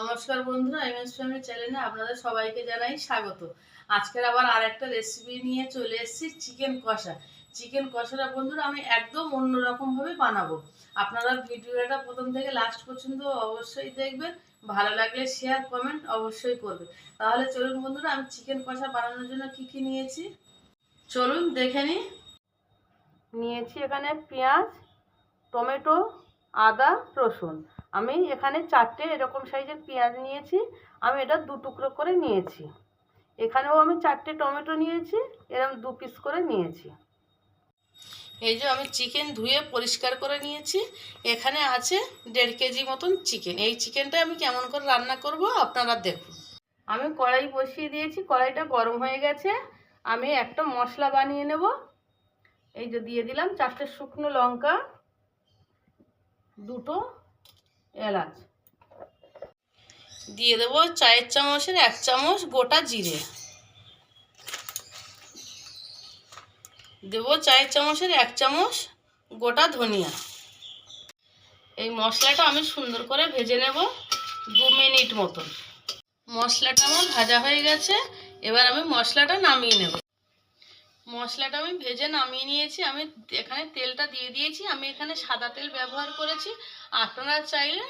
নমস্কার বন্ধুরা M S চ্যানেলে আপনাদের সবাইকে জানাই স্বাগত। আজকের আবার আর একটা রেসিপি নিয়ে চলে এসেছি চিকেন কষা। চিকেন কষাটা বন্ধুরা আমি একদম অন্যরকমভাবে বানাবো। আপনারা ভিডিওটা প্রথম থেকে লাস্ট পর্যন্ত অবশ্যই দেখবেন, ভালো লাগলে শেয়ার কমেন্ট অবশ্যই করবে তাহলে চলুন বন্ধুরা, আমি চিকেন কষা বানানোর জন্য কি কি নিয়েছি? চলুন দেখে নিই। নিয়েছি এখানে পেঁয়াজ, টমেটো, আদা, রসুন। আমি এখানে চারটে এরকম সাইজের পেঁয়াজ নিয়েছি আমি এটা দু টুকরো করে নিয়েছি। এখানেও আমি চারটে টমেটো নিয়েছি এরকম দু পিস করে নিয়েছি। এই যে আমি চিকেন ধুয়ে পরিষ্কার করে নিয়েছি এখানে আছে দেড় কেজি মতন চিকেন এই চিকেনটা আমি কেমন করে রান্না করব আপনারা দেখুন। আমি কড়াই বসিয়ে দিয়েছি কড়াইটা গরম হয়ে গেছে আমি একটা মশলা বানিয়ে নেব। এই যে দিয়ে দিলাম চারটে শুকনো লঙ্কা দুটো এলাচ। দিয়ে দেবো চায়ের চামচের এক চামচ গোটা জিরে। দেবো চায়ের চামচের এক চামচ গোটা ধনিয়া। এই মশলাটা আমি সুন্দর করে ভেজে নেব দু মিনিট মতন। মশলাটা আমার ভাজা হয়ে গেছে, এবার আমি মশলাটা নামিয়ে নেব। মশলাটা আমি ভেজে নামিয়ে নিয়েছি। আমি এখানে তেলটা দিয়ে দিয়েছি। আমি এখানে সাদা তেল ব্যবহার করেছি। আপনারা চাইলে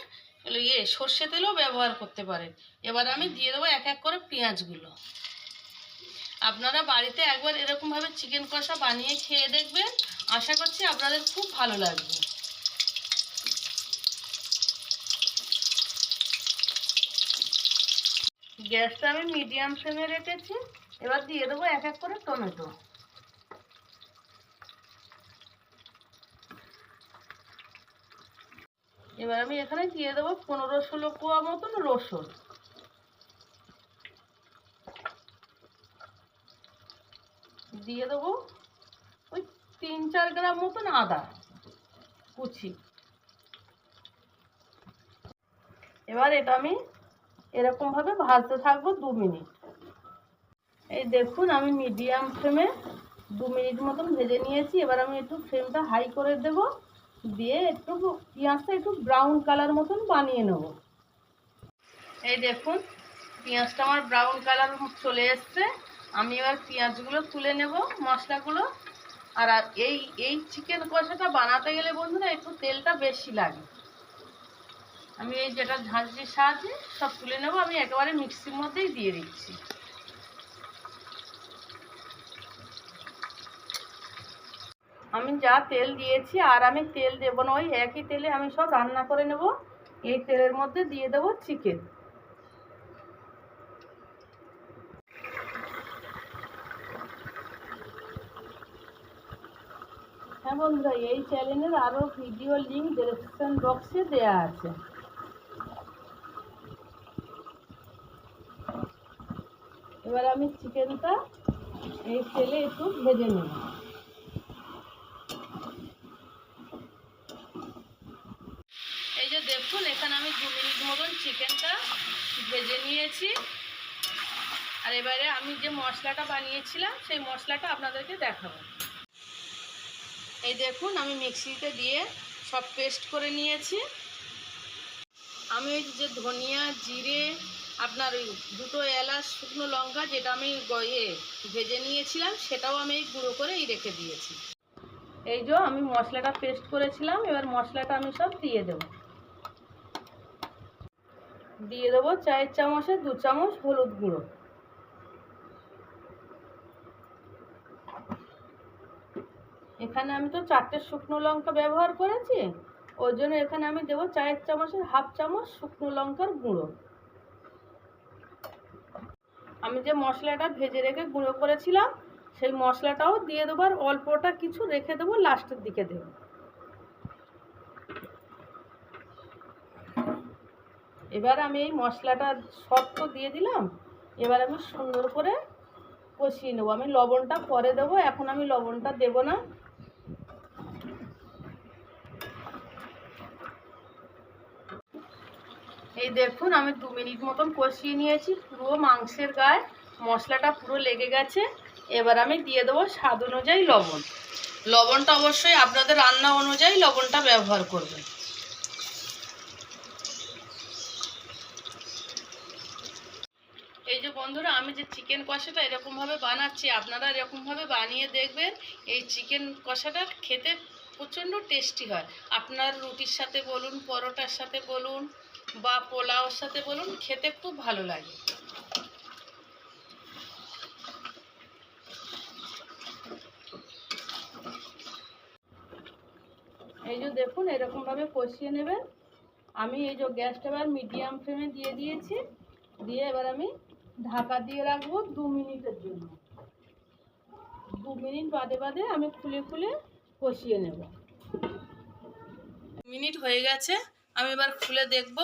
ইয়ে সর্ষে তেলও ব্যবহার করতে পারেন। এবার আমি দিয়ে দেবো এক এক করে পেঁয়াজগুলো। আপনারা বাড়িতে একবার এরকমভাবে চিকেন কষা বানিয়ে খেয়ে দেখবেন। আশা করছি আপনাদের খুব ভালো লাগবে। গ্যাসটা আমি মিডিয়াম ফ্লেমে রেখেছি। এবার দিয়ে দেবো এক এক করে টমেটো। এবার আমি এখানে দিয়ে দেবো পনেরো ষোলো কোয়া মতন রসুন। দিয়ে দেবো ওই তিন চার গ্রাম মতন আদা কুচি। এবার এটা আমি এরকমভাবে ভাজতে থাকব দু মিনিট। এই দেখুন, আমি মিডিয়াম ফ্লেমে দু মিনিট মতন ভেজে নিয়েছি। এবার আমি একটু ফ্লেমটা হাই করে দেব। দিয়ে একটু পেঁয়াজটা একটু ব্রাউন কালার মতন বানিয়ে নেব। এই দেখুন, পেঁয়াজটা আমার ব্রাউন কালার চলে এসছে। আমি এবার পেঁয়াজগুলো তুলে নেব, মশলাগুলো। আর এই এই চিকেন কষাটা বানাতে গেলে বন্ধুরা একটু তেলটা বেশি লাগে। আমি এই যেটা ঝাঁঝরির সাহায্যে সব তুলে নেব, আমি একেবারে মিক্সির মধ্যেই দিয়ে দিচ্ছি। আমি যা তেল দিয়েছি আর আমি তেল দেব না, ওই একই তেলে আমি সব রান্না করে নেব। এই তেলের মধ্যে দিয়ে দেব চিকেন। হ্যাঁ বন্ধুরা, এই চ্যানেলের আরও ভিডিও লিঙ্ক ডেসক্রিপশন বক্সে দেয়া আছে। এবার আমি চিকেনটা এই তেলে একটু ভেজে নেব এই যে দেখুন, এখানে আমি দু মিনিট মতন চিকেনটা ভেজে নিয়েছি। আর এবারে আমি যে মশলাটা বানিয়েছিলাম, সেই মশলাটা আপনাদেরকে দেখাবো। এই দেখুন, আমি মিক্সিতে দিয়ে সব পেস্ট করে নিয়েছি। আমি ওই যে ধনিয়া, জিরে, আপনার ওই দুটো এলাচ, শুকনো লঙ্কা, যেটা আমি ইয়ে ভেজে নিয়েছিলাম, সেটাও আমি এই গুঁড়ো করে এই রেখে দিয়েছি। এই যে আমি মশলাটা পেস্ট করেছিলাম, এবার মশলাটা আমি সব দিয়ে দেবো। দিয়ে দেবো চায়ের চামচে দু চামচ হলুদ গুঁড়ো। এখানে আমি তো চারটে শুকনো লঙ্কা ব্যবহার করেছি, ওই জন্য এখানে আমি দেবো চায়ের চামচের হাফ চামচ শুকনো লঙ্কার গুঁড়ো। আমি যে মশলাটা ভেজে রেখে গুঁড়ো করেছিলাম, সেই মশলাটাও দিয়ে দেবো আর অল্পটা কিছু রেখে দেবো লাস্টের দিকে দেবো। এবার আমি এই মশলাটা সব তো দিয়ে দিলাম। এবার আমি সুন্দর করে কষিয়ে নেব। আমি লবণটা পরে দেবো, এখন আমি লবণটা দেব না। এই দেখুন, আমি দু মিনিট মতন কষিয়ে নিয়েছি। পুরো মাংসের গায়ে মশলাটা পুরো লেগে গেছে। এবার আমি দিয়ে দেবো স্বাদ অনুযায়ী লবণ। লবণটা অবশ্যই আপনাদের রান্না অনুযায়ী লবণটা ব্যবহার করবেন যে বন্ধুরা, আমি যে চিকেন কষাটা এরকমভাবে বানাচ্ছি, আপনারা এরকমভাবে বানিয়ে দেখবেন, এই চিকেন কষাটা খেতে প্রচণ্ড টেস্টি হয়। আপনার রুটির সাথে বলুন, পরোটার সাথে বলুন, বা পোলাওর সাথে বলুন, খেতে খুব ভালো লাগে। এই যে দেখুন, এরকমভাবে কষিয়ে নেবেন। আমি এই যে গ্যাসটা এবার মিডিয়াম ফ্লেমে দিয়ে দিয়েছি। দিয়ে এবার আমি ঢাকা দিয়ে রাখব দু মিনিটের জন্য। দু মিনিট বাদে বাদে আমি খুলে খুলে কষিয়ে নেব। মিনিট হয়ে গেছে, আমি এবার খুলে দেখব।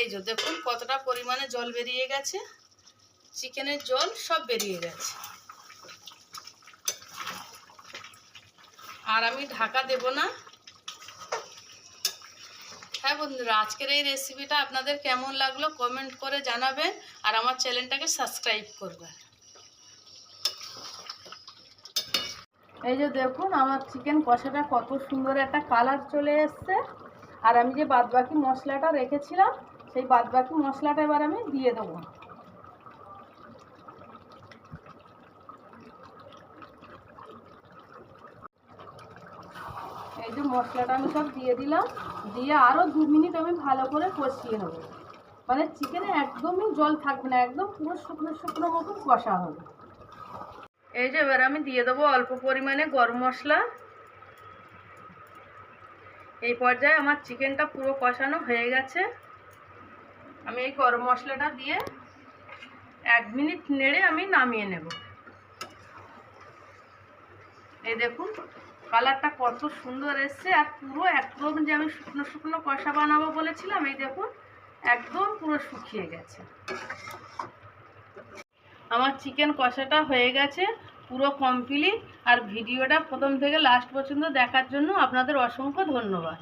এই যে দেখুন কতটা পরিমাণে জল বেরিয়ে গেছে। চিকেনের জল সব বেরিয়ে গেছে। আর আমি ঢাকা দেব না বন্ধুরা আজকের এই রেসিপিটা আপনাদের কেমন লাগল কমেন্ট করে জানাবেন আর আমার চ্যানেলটাকে সাবস্ক্রাইব করবেন। এই যে দেখুন, আমার চিকেন কষাটা কত সুন্দর একটা কালার চলে এসছে। আর আমি যে বাদবাকি মশলাটা রেখেছিলাম, সেই বাদবাকি মশলাটা এবার আমি দিয়ে দেবো। এই যে মশলাটা আমি সব দিয়ে দিলাম, দিয়ে আরও দু মিনিট আমি ভালো করে কষিয়ে নেব। মানে চিকেনে একদমই জল থাকবে না, একদম পুরো শুকনো শুকনো মতন কষা হবে। এই যে এবার আমি দিয়ে দেবো অল্প পরিমাণে গরম মশলা। এই পর্যায়ে আমার চিকেনটা পুরো কষানো হয়ে গেছে। আমি এই গরম মশলাটা দিয়ে এক মিনিট নেড়ে আমি নামিয়ে নেব। এই দেখুন কালারটা কত সুন্দর এসছে আর পুরো একদম যে আমি শুকনো শুকনো কষা বানাবো বলেছিলাম, এই দেখুন, একদম পুরো শুকিয়ে গেছে। আমার চিকেন কষাটা হয়ে গেছে পুরো কমপ্লিট আর ভিডিওটা প্রথম থেকে লাস্ট পর্যন্ত দেখার জন্য আপনাদের অসংখ্য ধন্যবাদ।